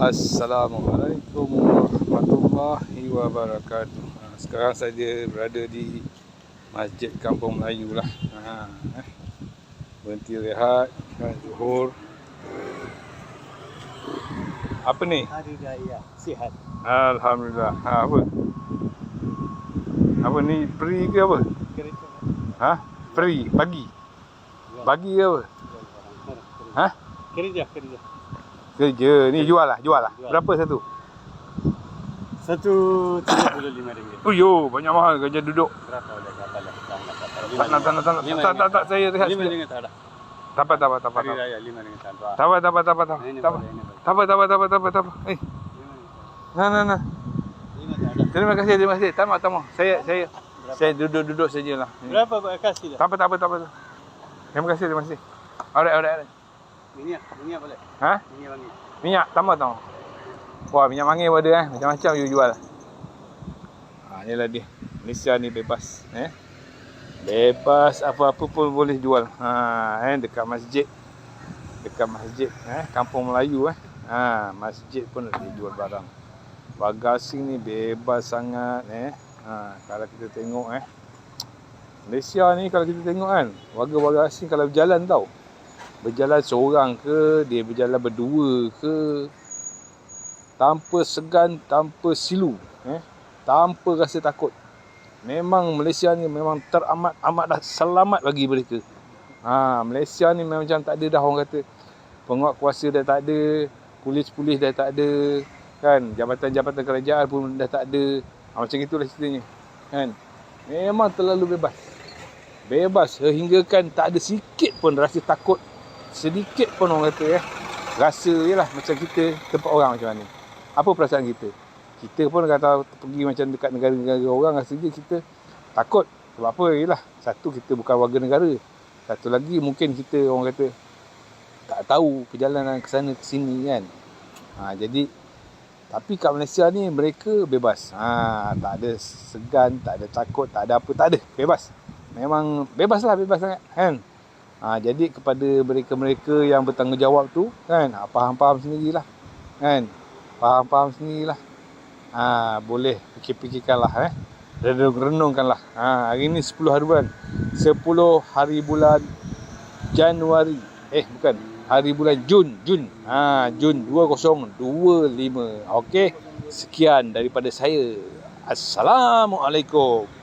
Assalamualaikum warahmatullahi wabarakatuh. Ha, sekarang saya berada di Masjid Kampung Melayu lah. Ha, eh. Berhenti rehat, kan zuhur. Apa ni? Hari Raya Sihat. Alhamdulillah. Ha, apa? Apa ni? Free ke apa? Kereta. Ha? Free. Bagi. Bagi ke apa? Ha? Kerja, kerja. Kerja. Ni jual lah. Jual lah. Jual. Berapa satu? Satu tiga puluh lima ringgit. Oh yo, banyak mahal kerja duduk. Berapa boleh kata lah? Tak nak, tak nak, tak nak. Tak, tak, tak. Saya rehat Lima sekejap. ringgit tak ada. Tak apa, tak apa, tak apa. Hari. Raya lima ringgit tak apa, tak apa, tak apa, tak apa. Tak apa. Tak apa, tak apa, tak apa, tak. Eh, nah, nah, nah. Terima kasih, terima kasih. Tak mau. Saya, saya, saya duduk-duduk sajalah. Berapa kasih dah? Tak apa, tak apa, tak apa. Terima kasih, terima kasih. Alright, alright, alright. Minyak, minyak boleh. Ha? Minyak wangi. Minyak, tambah tau. Wah, minyak manggil pun ada eh. Macam-macam you jual. Ha, inilah dia. Malaysia ni bebas. Eh? Bebas apa-apa pun boleh jual. Ha, eh, dekat masjid. Dekat masjid. Eh? Kampung Melayu. Eh? Ha, masjid pun boleh jual barang. Bagasing ni bebas sangat. Eh? Ha, kalau kita tengok eh. Malaysia ni kalau kita tengok kan. Warga-warga asing kalau berjalan tau berjalan seorang ke, dia berjalan berdua ke, tanpa segan, tanpa silu, eh, tanpa rasa takut. Memang Malaysia ni memang teramat amat dah selamat bagi mereka. Ha, Malaysia ni memang macam tak ada dah orang kata penguat kuasa dah tak ada, polis-polis dah tak ada, kan, jabatan-jabatan kerajaan pun dah tak ada. Ha, macam itulah ceritanya. Kan? Memang terlalu bebas. Bebas sehinggakan tak ada sikit pun rasa takut sedikit pun orang kata eh rasa je lah macam kita tempat orang macam mana. Apa perasaan kita? Kita pun kata pergi macam dekat negara-negara orang rasa je kita takut. Sebab apa? Je lah satu kita bukan warga negara. Satu lagi mungkin kita orang kata tak tahu perjalanan ke sana ke sini kan? Ha, jadi tapi kat Malaysia ni mereka bebas. Ha, tak ada segan tak ada takut tak ada apa tak ada. Bebas. Memang bebas lah bebas sangat kan Ha, jadi kepada mereka-mereka yang bertanggungjawab tu kan ha, faham-faham sendirilah kan. Faham-faham sendirilah. Ha, boleh fikir-fikirkanlah eh. Renung-renungkanlah. Ha, hari ni 10 hari bulan 10 hari bulan Januari. Eh bukan. Hari bulan Jun. Jun. Ha, Jun 2025 okey. Sekian daripada saya. Assalamualaikum